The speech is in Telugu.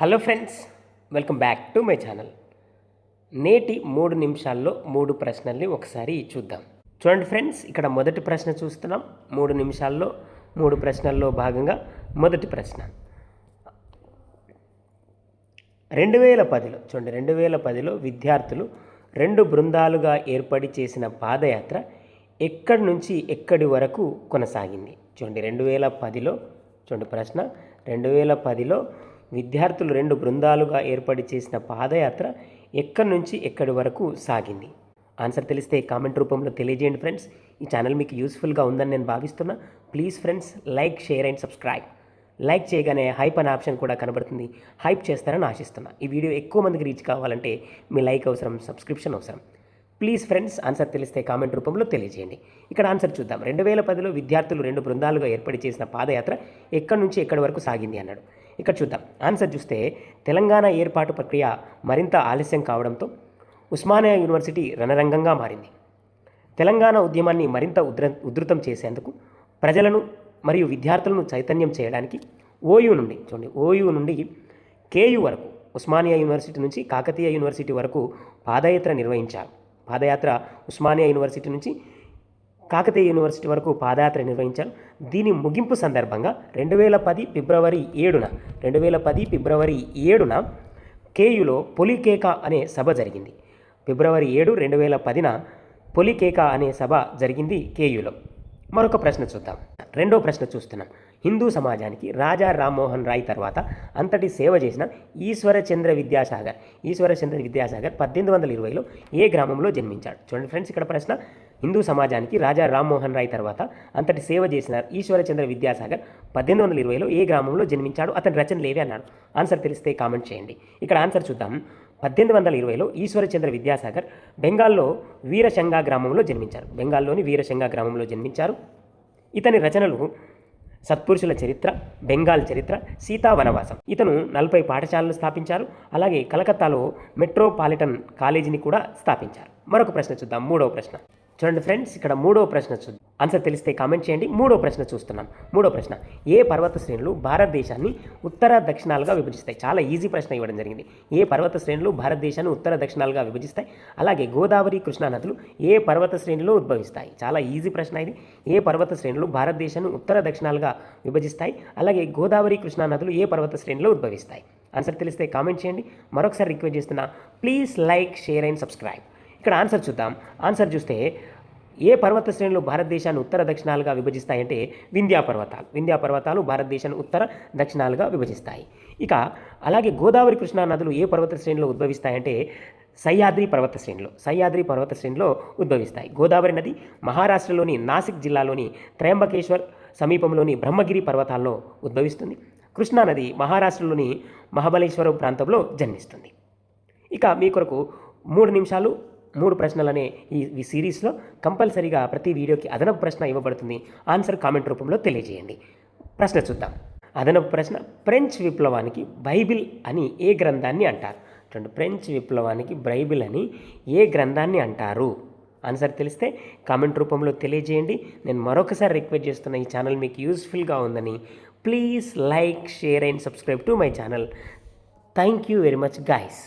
Hello friends welcome back to my channel. నేటి మూడు నిమిషాల్లో మూడు ప్రశ్నల్ని ఒకసారి చూద్దాం. చూడండి ఫ్రెండ్స్ ఇక్కడ మొదటి ప్రశ్న చూస్తున్నాం. మూడు నిమిషాల్లో మూడు ప్రశ్నల్లో భాగంగా మొదటి ప్రశ్న. రెండు వేల పదిలో చూడండి రెండు వేల పదిలో విద్యార్థులు రెండు బృందాలుగా ఏర్పడి చేసిన పాదయాత్ర ఎక్కడి నుంచి ఎక్కడి వరకు కొనసాగింది? చూడండి రెండు వేల పదిలో చూడండి ప్రశ్న రెండు వేల పదిలో విద్యార్థులు రెండు బృందాలుగా ఏర్పడి చేసిన పాదయాత్ర ఎక్కడి నుంచి ఎక్కడి వరకు సాగింది? ఆన్సర్ తెలిస్తే కామెంట్ రూపంలో తెలియజేయండి ఫ్రెండ్స్. ఈ ఛానల్ మీకు యూస్ఫుల్గా ఉందని నేను భావిస్తున్నా. Please friends like share and subscribe. Like చేయగానే హైప్ అనే ఆప్షన్ కూడా కనబడుతుంది. హైప్ చేస్తారని ఆశిస్తున్నా. ఈ వీడియో ఎక్కువ మందికి రీచ్ కావాలంటే మీ లైక్ అవసరం సబ్స్క్రిప్షన్ అవసరం. ప్లీజ్ ఫ్రెండ్స్ ఆన్సర్ తెలిస్తే కామెంట్ రూపంలో తెలియజేయండి. ఇక్కడ ఆన్సర్ చూద్దాం. రెండు వేల పదిలో విద్యార్థులు రెండు బృందాలుగా ఏర్పడి చేసిన పాదయాత్ర ఎక్కడి నుంచి ఎక్కడి వరకు సాగింది అన్నాడు. ఇక్కడ చూద్దాం. ఆన్సర్ చూస్తే తెలంగాణ ఏర్పాటు ప్రక్రియ మరింత ఆలస్యం కావడంతో ఉస్మానియా యూనివర్సిటీ రణరంగంగా మారింది. తెలంగాణ ఉద్యమాన్ని మరింత ఉద్ర ఉధృతం చేసేందుకు ప్రజలను మరియు విద్యార్థులను చైతన్యం చేయడానికి ఓయూ నుండి చూడండి ఓయూ నుండి కేయూ వరకు ఉస్మానియా యూనివర్సిటీ నుంచి కాకతీయ యూనివర్సిటీ వరకు పాదయాత్ర నిర్వహించారు. పాదయాత్ర ఉస్మానియా యూనివర్సిటీ నుంచి కాకతీయ యూనివర్సిటీ వరకు పాదయాత్ర నిర్వహించారు. దీని ముగింపు సందర్భంగా రెండు వేల పది ఫిబ్రవరి ఏడున రెండు వేల పది ఫిబ్రవరి ఏడున కేయులో పొలికేక అనే సభ జరిగింది. ఫిబ్రవరి ఏడు రెండు వేల పదిన పొలికేక అనే సభ జరిగింది కేయులో. మరొక ప్రశ్న చూద్దాం. రెండో ప్రశ్న చూస్తున్నాం. హిందూ సమాజానికి రాజా రామ్మోహన్ రాయ్ తర్వాత అంతటి సేవ చేసిన ఈశ్వరచంద్ర విద్యాసాగర్ ఈశ్వరచంద్ర విద్యాసాగర్ పద్దెనిమిది వందల ఇరవైలో ఏ గ్రామంలో జన్మించాడు? చూడండి ఫ్రెండ్స్ ఇక్కడ ప్రశ్న హిందూ సమాజానికి రాజా రామ్మోహన్ రాయ్ తర్వాత అంతటి సేవ చేసిన ఈశ్వరచంద్ర విద్యాసాగర్ పద్దెనిమిది వందల ఇరవైలో ఏ గ్రామంలో జన్మించాడు? అతని రచనలు అన్నాడు? ఆన్సర్ తెలిస్తే కామెంట్ చేయండి. ఇక్కడ ఆన్సర్ చూద్దాం. పద్దెనిమిది వందల ఇరవైలో ఈశ్వరచంద్ర విద్యాసాగర్ బెంగాల్లో వీరశంగా గ్రామంలో జన్మించారు. బెంగాల్లోని వీరశంగా గ్రామంలో జన్మించారు. ఇతని రచనలు సత్పురుషుల చరిత్ర బెంగాల్ చరిత్ర సీతా వనవాసం. ఇతను నలభై పాఠశాలలు స్థాపించారు. అలాగే కలకత్తాలో మెట్రోపాలిటన్ కాలేజీని కూడా స్థాపించారు. మరొక ప్రశ్న చూద్దాం. మూడవ ప్రశ్న. చూడండి ఫ్రెండ్స్ ఇక్కడ మూడవ ప్రశ్న చూద్దాం. ఆన్సర్ తెలిస్తే కామెంట్ చేయండి. మూడో ప్రశ్న చూస్తున్నాం. మూడో ప్రశ్న. ఏ పర్వత శ్రేణులు భారతదేశాన్ని ఉత్తర దక్షిణాలుగా విభజిస్తాయి? చాలా ఈజీ ప్రశ్న ఇవ్వడం జరిగింది. ఏ పర్వత శ్రేణులు భారతదేశాన్ని ఉత్తర దక్షిణాలుగా విభజిస్తాయి? అలాగే గోదావరి కృష్ణా నదులు ఏ పర్వత శ్రేణిలో ఉద్భవిస్తాయి? చాలా ఈజీ ప్రశ్న ఇది. ఏ పర్వత శ్రేణులు భారతదేశాన్ని ఉత్తర దక్షిణాలుగా విభజిస్తాయి? అలాగే గోదావరి కృష్ణా నదులు ఏ పర్వత శ్రేణిలో ఉద్భవిస్తాయి? ఆన్సర్ తెలిస్తే కామెంట్ చేయండి. మరొకసారి రిక్వెస్ట్ చేస్తున్నా please like share and subscribe ఇక్కడ ఆన్సర్ చూద్దాం. ఆన్సర్ చూస్తే ఏ పర్వత శ్రేణులు భారతదేశాన్ని ఉత్తర దక్షిణాలుగా విభజిస్తాయంటే వింధ్యా పర్వతాలు. వింధ్యా పర్వతాలు భారతదేశాన్ని ఉత్తర దక్షిణాలుగా విభజిస్తాయి. ఇక అలాగే గోదావరి కృష్ణా నదులు ఏ పర్వత శ్రేణిలో ఉద్భవిస్తాయంటే సహ్యాద్రి పర్వత శ్రేణిలో సహ్యాద్రి పర్వత శ్రేణిలో ఉద్భవిస్తాయి. గోదావరి నది మహారాష్ట్రలోని నాసిక్ జిల్లాలోని త్రయంబకేశ్వర్ సమీపంలోని బ్రహ్మగిరి పర్వతాల్లో ఉద్భవిస్తుంది. కృష్ణానది మహారాష్ట్రలోని మహాబలేశ్వరం ప్రాంతంలో జన్మిస్తుంది. ఇక మీ కొరకు మూడు నిమిషాలు మూడు ప్రశ్నలనే ఈ ఈ సిరీస్లో కంపల్సరీగా ప్రతి వీడియోకి అదనపు ప్రశ్న ఇవ్వబడుతుంది. ఆన్సర్ కామెంట్ రూపంలో తెలియజేయండి. ప్రశ్న చూద్దాం. అదనపు ప్రశ్న ఫ్రెంచ్ విప్లవానికి బైబిల్ అని ఏ గ్రంథాన్ని అంటారు? చూడండి ఫ్రెంచ్ విప్లవానికి బైబిల్ అని ఏ గ్రంథాన్ని అంటారు? ఆన్సర్ తెలిస్తే కామెంట్ రూపంలో తెలియజేయండి. నేను మరొకసారి రిక్వెస్ట్ చేస్తున్న ఈ ఛానల్ మీకు యూస్ఫుల్గా ఉందని please like share and subscribe to my channel. Thank you very much guys.